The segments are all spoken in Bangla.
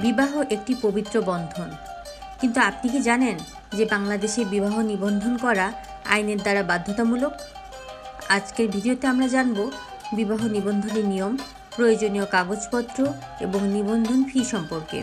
বিবাহ একটি পবিত্র বন্ধন। কিন্তু আপনি কি জানেন যে বাংলাদেশে বিবাহ নিবন্ধন করা আইনের দ্বারা বাধ্যতামূলক? আজকের ভিডিওতে আমরা জানব বিবাহ নিবন্ধনের নিয়ম, প্রয়োজনীয় কাগজপত্র এবং নিবন্ধন ফি সম্পর্কে।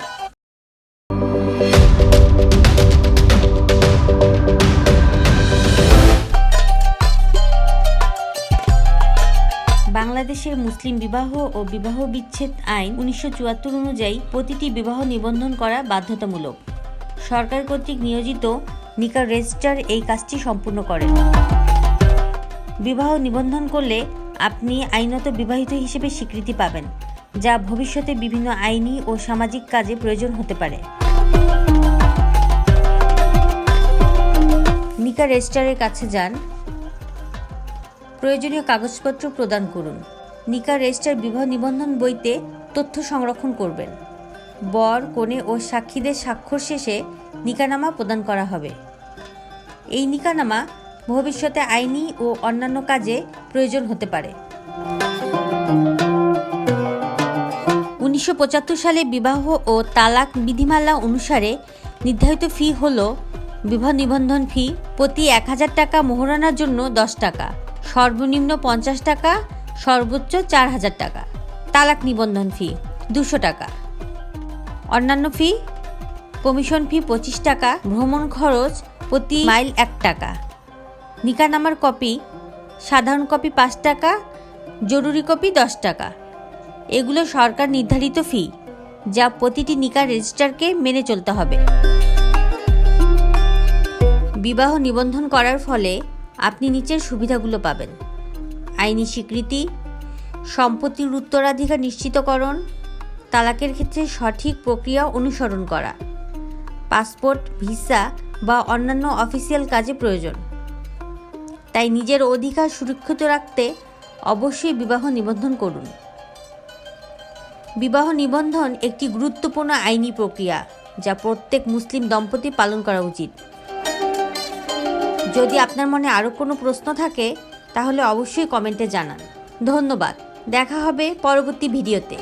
বাংলাদেশের মুসলিম বিবাহ ও বিবাহ বিচ্ছেদ আইন উনিশশো চুয়াত্তর অনুযায়ী প্রতিটি বিবাহ নিবন্ধন করা বাধ্যতামূলক। সরকার কর্তৃক নিয়োজিত নিকার রেজিস্ট্রার এই কাজটি সম্পূর্ণ করেন বিবাহ নিবন্ধন করলে আপনি আইনত বিবাহিত হিসেবে স্বীকৃতি পাবেন, যা ভবিষ্যতে বিভিন্ন আইনি ও সামাজিক কাজে প্রয়োজন হতে পারে। নিকা রেজিস্ট্রারের কাছে যান প্রয়োজনীয় কাগজপত্র প্রদান করুন। নিকা রেজিস্টার বিবাহ নিবন্ধন বইতে তথ্য সংরক্ষণ করবেন। বর, কনে ও সাক্ষীদের স্বাক্ষর শেষে নিকানামা প্রদান করা হবে। এই নিকানামা ভবিষ্যতে আইনি ও অন্যান্য কাজে প্রয়োজন হতে পারে। উনিশশো পঁচাত্তর সালে বিবাহ ও তালাক বিধিমালা অনুসারে নির্ধারিত ফি হল, বিবাহ নিবন্ধন ফি প্রতি এক হাজার টাকা, মোহরানার জন্য দশ টাকা। সর্বনিম্ন পঞ্চাশ টাকা, সর্বোচ্চ চার হাজার টাকা। তালাক নিবন্ধন ফি, দুশো টাকা। অন্যান্য ফি, কমিশন ফি পঁচিশ টাকা, ভ্রমণ খরচ প্রতি মাইল এক টাকা। নিকানামার কপি, সাধারণ কপি পাঁচ টাকা, জরুরি কপি দশ টাকা। এগুলো সরকার নির্ধারিত ফি, যা প্রতিটি নিকা রেজিস্টারকে মেনে চলতে হবে। বিবাহ নিবন্ধন করার ফলে আপনি নিচের সুবিধাগুলো পাবেন। আইনি স্বীকৃতি, সম্পত্তির উত্তরাধিকার নিশ্চিতকরণ, তালাকের ক্ষেত্রে সঠিক প্রক্রিয়া অনুসরণ করা, পাসপোর্ট, ভিসা বা অন্যান্য অফিসিয়াল কাজে প্রয়োজন। তাই নিজের অধিকার সুরক্ষিত রাখতে অবশ্যই বিবাহ নিবন্ধন করুন। বিবাহ নিবন্ধন একটি গুরুত্বপূর্ণ আইনি প্রক্রিয়া যা প্রত্যেক মুসলিম দম্পতি পালন করা উচিত। যদি আপনার মনে আরও কোনো প্রশ্ন থাকে, তাহলে অবশ্যই কমেন্টে জানান। ধন্যবাদ। দেখা হবে পরবর্তী ভিডিওতে।